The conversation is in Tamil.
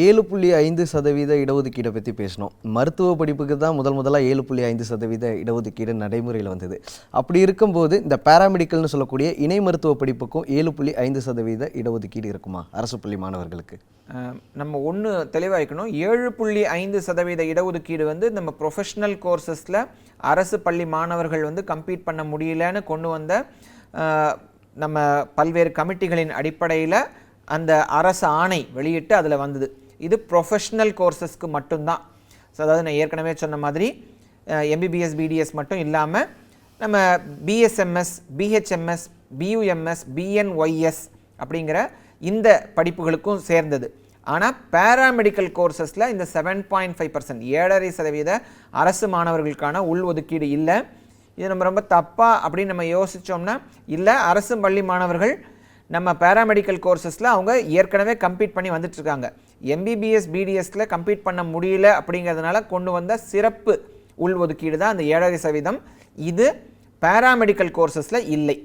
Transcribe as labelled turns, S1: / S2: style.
S1: ஏழு புள்ளி ஐந்து சதவீத இடஒதுக்கீடை பற்றி பேசினோம். மருத்துவ படிப்புக்கு தான் முதல் முதலாக ஏழு புள்ளி ஐந்து சதவீத இடஒதுக்கீடு நடைமுறையில் வந்தது. அப்படி இருக்கும்போது இந்த பேராமெடிக்கல்னு சொல்லக்கூடிய இணை மருத்துவ படிப்புக்கும் ஏழு புள்ளி ஐந்து சதவீத இடஒதுக்கீடு இருக்குமா? அரசு பள்ளி மாணவர்களுக்கு.
S2: நம்ம ஒன்று தெளிவாய்க்கணும் ஏழு புள்ளி ஐந்து சதவீத இடஒதுக்கீடு வந்து நம்ம ப்ரொஃபஷ்னல் கோர்சஸில் அரசு பள்ளி மாணவர்கள் வந்து கம்ப்ளீட் பண்ண முடியலன்னு கொண்டு வந்த நம்ம பல்வேறு கமிட்டிகளின் அடிப்படையில் அந்த அரசு ஆணை வெளியிட்டு அதில் வந்தது. இது ப்ரொஃபஷ்னல் கோர்சஸ்க்கு மட்டும்தான். ஸோ அதாவது நான் ஏற்கனவே சொன்ன மாதிரி எம்பிபிஎஸ் பிடிஎஸ் மட்டும் இல்லாமல் நம்ம பிஎஸ்எம்எஸ் பிஹெச்எம்எஸ் பியூஎம்எஸ் பிஎன்ஒய்எஸ் அப்படிங்கிற இந்த படிப்புகளுக்கும் சேர்ந்தது. ஆனால் பேராமெடிக்கல் கோர்சஸில் இந்த செவன் பாயிண்ட் ஃபைவ் பர்சன்ட் ஏழரை சதவீத அரசு மாணவர்களுக்கான உள் ஒதுக்கீடு இல்லை. இது நம்ம ரொம்ப தப்பாக அப்படின்னு நம்ம யோசித்தோம்னா இல்லை அரசு பள்ளி மாணவர்கள் நம்ம பேராமெடிக்கல் கோர்சஸில் அவங்க ஏற்கனவே கம்ப்ளீட் பண்ணி வந்துட்டுருக்காங்க எம்பிபிஎஸ் பிடிஎஸ்ல கம்ப்ளீட் பண்ண முடியல அப்படிங்கிறதுனால கொண்டு வந்த சிறப்பு உள்ஒதுக்கீடு தான் அந்த ஏழரை சதவீதம். இது பேராமெடிக்கல் கோர்சஸில் இல்லை.